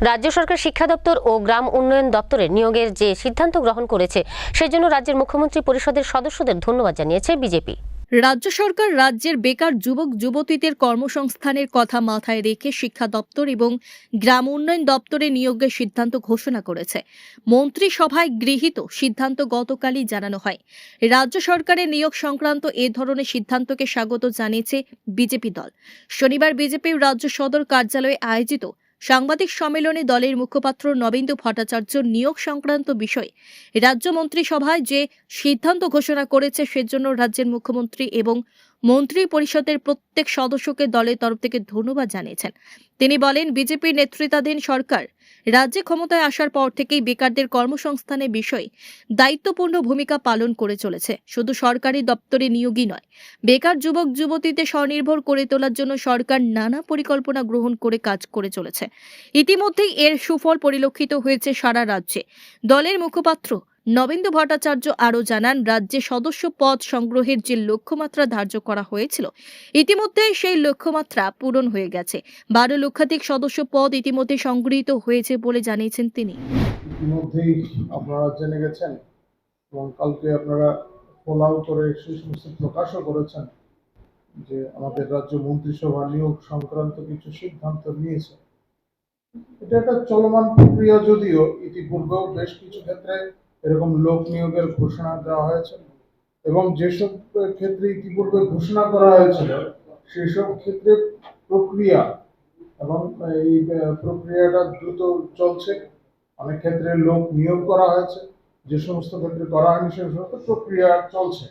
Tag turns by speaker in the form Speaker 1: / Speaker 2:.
Speaker 1: রাজ্য সরকার শিক্ষা দপ্তর ও গ্রাম উন্নয়ন দপ্তরের নিয়োগের যে সিদ্ধান্ত গ্রহণ করেছে, সেজন্য রাজ্যের মুখ্যমন্ত্রী পরিষদের সদস্যদের ধন্যবাদ জানিয়েছে বিজেপি।
Speaker 2: রাজ্য সরকার রাজ্যের বেকার যুবক, যুবতীদের কর্মসংস্থানের কথা মাথায় রেখে শিক্ষা দপ্তর এবং গ্রাম উন্নয়ন দপ্তরে নিয়োগের সিদ্ধান্ত ঘোষণা করেছে। মন্ত্রিসভায় গৃহীত সিদ্ধান্ত গতকালই জানানো হয়। রাজ্য সরকারের নিয়োগ সংক্রান্ত এ ধরনের সিদ্ধান্তকে স্বাগত জানিয়েছে বিজেপি দল। শনিবার বিজেপির রাজ্য সদর কার্যালয়ে আয়োজিত সাংবাদিক সম্মেলনে দলের মুখপাত্র নবেন্দু ভট্টাচার্য নিয়োগ সংক্রান্ত বিষয়ে রাজ্য মন্ত্রিসভায় যে সিদ্ধান্ত ঘোষণা করেছে সেজন্য রাজ্যের মুখ্যমন্ত্রী এবং মন্ত্রী পরিষদের প্রত্যেক সদস্যকে দলের তরফ থেকে ধন্যবাদ জানিয়েছেন। তিনি বলেন, বিজেপির নেতৃত্বাধীন সরকার রাজ্যে ক্ষমতায় আসার পর থেকেই বেকারদের কর্মসংস্থানের বিষয়ে দায়িত্বপূর্ণ ভূমিকা পালন করে চলেছে। শুধু সরকারি দপ্তরে নিয়োগই নয়, বেকার যুবক যুবতীদের স্বনির্ভর করে তোলার জন্য সরকার নানা পরিকল্পনা গ্রহণ করে কাজ করে চলেছে। ইতিমধ্যেই এর সুফল পরিলক্ষিত হয়েছে সারা রাজ্যে। দলের মুখপাত্র নবেন্দু ভট্টাচার্য আরও জানান, রাজ্যে সদস্য পদ সংগ্রহের যে লক্ষ্যমাত্রা ধার্য করা হয়েছিল, ইতিমধ্যে সেই লক্ষ্যমাত্রা পূরণ হয়ে গেছে। বারো লক্ষাধিক সদস্য পদ ইতিমধ্যে সংগৃহীত হয়েছে বলে জানিয়েছেন তিনি।
Speaker 3: ইতিমধ্যেই আপনারা জেনে গেছেন এবং কালকে আপনারা ফলাও করে সেই প্রকাশও করেছেন যে আমাদের রাজ্য মন্ত্রিসভা নিয়োগ সংক্রান্ত কিছু সিদ্ধান্ত নিয়েছে। এটা একটা চলমান প্রক্রিয়া যদিও, ইতিপূর্বেও বেশ কিছু ক্ষেত্রে এরকম লোক নিয়োগের ঘোষণা দেওয়া হয়েছে এবং যেসব ক্ষেত্রে ইতিপূর্বে ঘোষণা করা হয়েছিল, সেসব ক্ষেত্রে প্রক্রিয়া এবং এই প্রক্রিয়াটা দ্রুত চলছে। অনেক ক্ষেত্রে লোক নিয়োগ করা হয়েছে, যে সমস্ত ক্ষেত্রে করা হয়নি সে সমস্ত প্রক্রিয়া চলছে।